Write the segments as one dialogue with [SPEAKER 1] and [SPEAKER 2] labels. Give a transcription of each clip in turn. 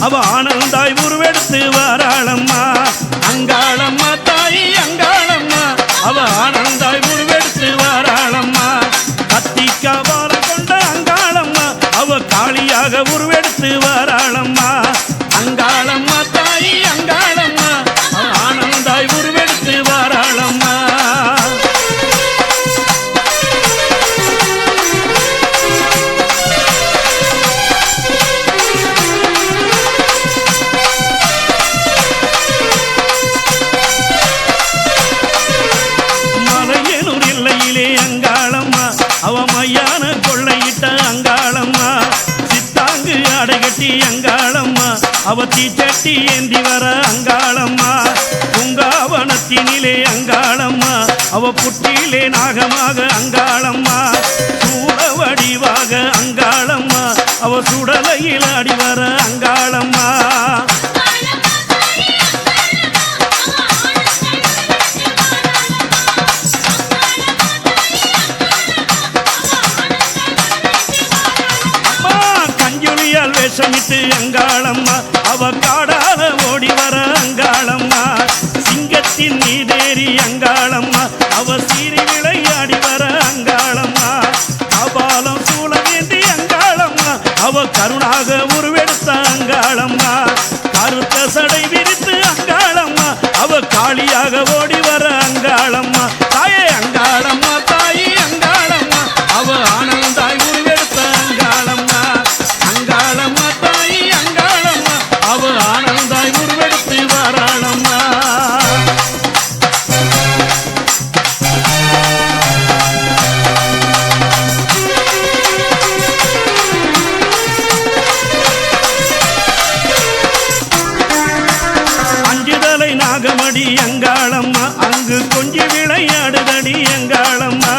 [SPEAKER 1] அவ ஆனந்தாய் உருவெடுத்து வாராளம்மா. அங்காளம்மா தாய் அங்காளம்மா. அவ ஆனந்தாய் உருவெடுத்து வாராளம்மா. கத்திக்கா வார கொண்ட அங்காளம்மா. அவ காளியாக உருவெடுத்து வாராளம்மா. அடைகட்டி அங்காளம்மா. அவ தீச்சட்டி ஏந்தி வர அங்காளம்மா. பூங்காவனத்தினிலே அங்காளம்மா. அவ புட்டியிலே நாகமாக அங்காளம்மா. சூட வடிவாக அங்காளம்மா. அவ சுடலையில் அடி வர அங்காளம்மா. வேஷமிட்டு அங்காளம்மா. அவ காடால ஓடி வர அங்காளம்மா. சிங்கத்தின் நீதேறி அங்காளம்மா. அவ சீறி விளையாடி வர அங்காளம்மா. அபாலம் சூழ வேண்டி அங்காளம்மா. அவ கருணாக உருவே விளையாடுதடி அங்காளம்மா அங்கு கொஞ்சி விளையாடுதடி அங்காளம்மா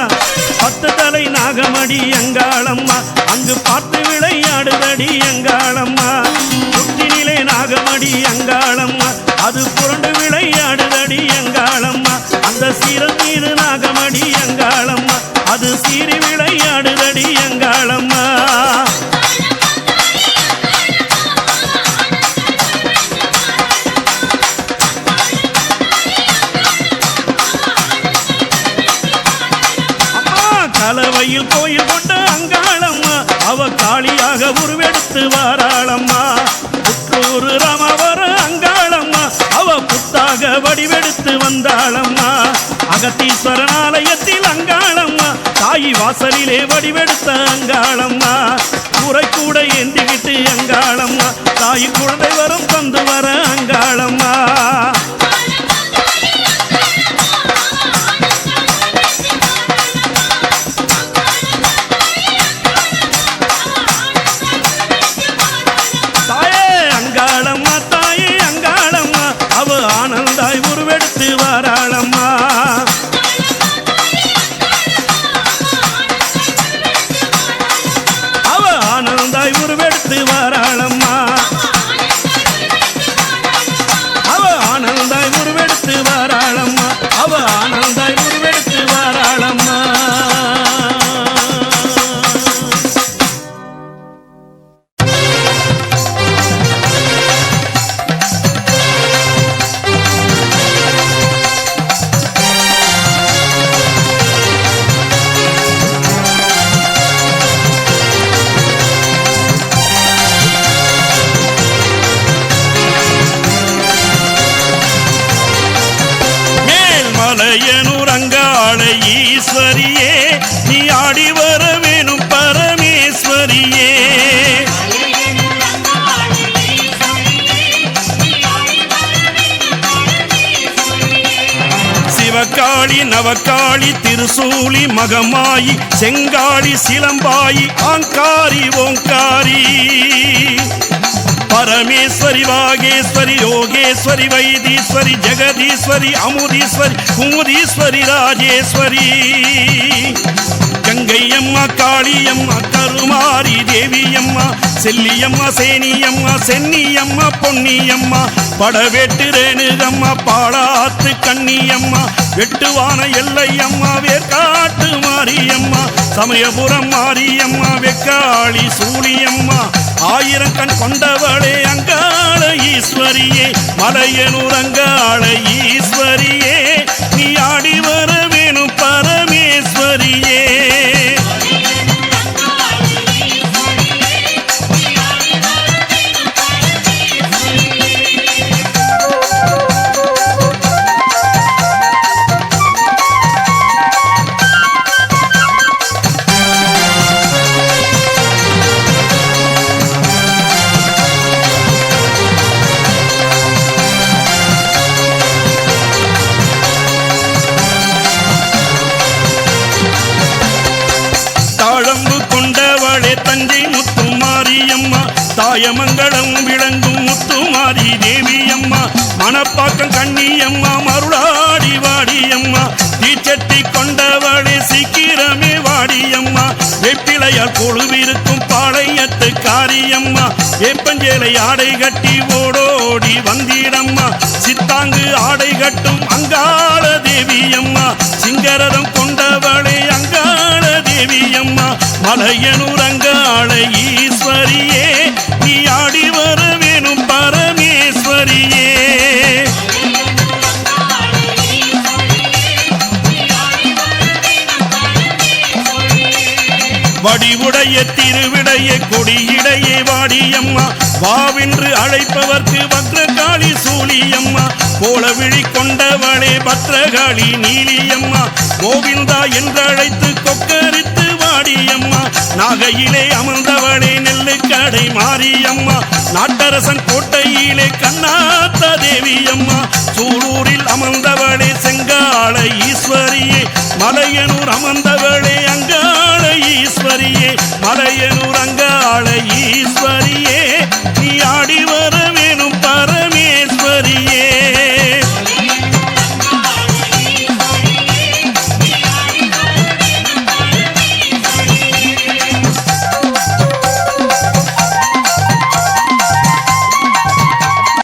[SPEAKER 1] பத்து தலை நாகமடி அங்காளம்மா அங்கு பார்த்து விளையாடுதடி அங்காளம்மா புத்தினிலே நாகமடி அங்காளம்மா அது புரண்டு விளையாடுதடி அங்காளம்மா அந்த சீர மீது நாகமடி அங்காளம்மா அது சீறி விளையாடு கோயில் கொண்ட அங்காளம்மா. அவ காளியாக உருவெடுத்து வாராளம்மா. புற்றூர் ராமவர அங்காளம்மா. அவ புத்தாக வடிவெடுத்து வந்தாளம்மா. அகத்தீஸ்வரன் ஆலயத்தில் அங்காளம்மா. தாய் வாசலிலே வடிவெடுத்த அங்காளம்மா. கூரை கூட ஏந்திக்கிட்டு அங்காளம்மா. தாய் குழந்தை வரும் தந்து வர அங்காளம்மா. ஈஸ்வரியே நீ ஆடி வர வேணும் பரமேஸ்வரியே. சிவகாளி நவகாளி திருசூலி மகமாயி செங்காளி சிலம்பாயி ஆங்காரி ஓங்காரி. பரமேஸ்வரி வாகேஸ்வரி யோகேஸ்வரி வைத்தீஸ்வரி ஜெகதீஸ்வரி அமுதீஸ்வரி குமுதீஸ்வரி கங்கை அம்மா காளியம்மா கருமாரி தேவியம்மா செல்லியம்மா சேனியம்மா சென்னியம்மா பொன்னியம்மா படவேட்டு ரேணுகம்மா பாடாத்து கண்ணியம்மா வெட்டுவான எல்லையம்மா வேர்காட்டு மாரியம்மா சமயபுரம் மாரியம்மா வெக்காளி சூழியம்மா ஆயிரம் கண் கொண்டவளே அங்காள ஈஸ்வரியே மலையனூர் அங்காள ஈஸ்வரியே நீ தாயமங்கலம் விளங்கும் முத்துமாரி தேவி தேவியம்மா. மணப்பாக்கம் கண்ணியம்மா மருளாடி வாடியம்மா. தீச்சட்டி கொண்டவளே சீக்கிரமே வாடியம்மா. வெப்பிலையால் கொழுவிருக்கும் பாளையத்து காரியம்மா. வேப்பஞ்சேலை ஆடை கட்டி ஓடோடி வந்திடம்மா. சித்தாங்கு ஆடை கட்டும் அங்காள தேவியம்மா. சிங்கரதம் கொண்டவளே அங்காள தேவியம்மா. மலையனூர் அங்காள பதிவுடைய திருவிடைய கொடியிடையே வாடியம்மா. வாவென்று அழைப்பவர்க்கு பத்ரகாளி சூழியம்மா கோல விழி கொண்டவளே பத்ரகாளி நீலியம்மா. கோவிந்தா என்றழைத்து கொக்கரித்து வாடியம்மா. நாகையிலே அமர்ந்தவளே நெல்லுக்கடை மாரியம்மா நாட்டரசன் கோட்டையிலே கண்ணாத்த தேவியம்மா. சூலூரில் அமர்ந்தவளே செங்கால ஈஸ்வரியே. மலையனூர் அமர்ந்த